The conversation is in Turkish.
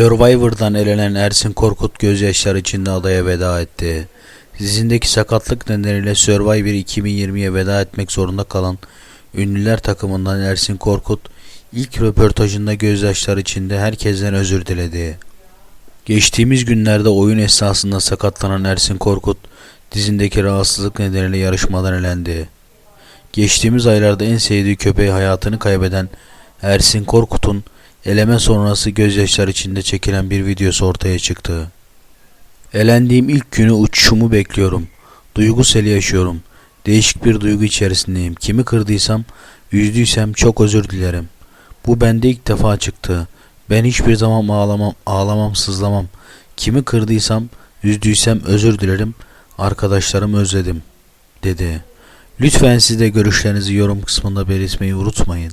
Survivor'dan elenen Ersin Korkut gözyaşları içinde adaya veda etti. Dizindeki sakatlık nedeniyle Survivor 2020'ye veda etmek zorunda kalan ünlüler takımından Ersin Korkut ilk röportajında gözyaşları içinde herkesten özür diledi. Geçtiğimiz günlerde oyun esnasında sakatlanan Ersin Korkut dizindeki rahatsızlık nedeniyle yarışmadan elendi. Geçtiğimiz aylarda en sevdiği köpeği hayatını kaybeden Ersin Korkut'un eleme sonrası gözyaşlar içinde çekilen bir videosu ortaya çıktı. Elendiğim ilk günü uçuşumu bekliyorum. Duygu seli yaşıyorum. Değişik bir duygu içerisindeyim. Kimi kırdıysam, üzdüysem çok özür dilerim. Bu bende ilk defa çıktı. Ben hiçbir zaman ağlamam, ağlamam, sızlamam. Kimi kırdıysam, üzdüysem özür dilerim. Arkadaşlarımı özledim, dedi. Lütfen siz de görüşlerinizi yorum kısmında belirtmeyi unutmayın.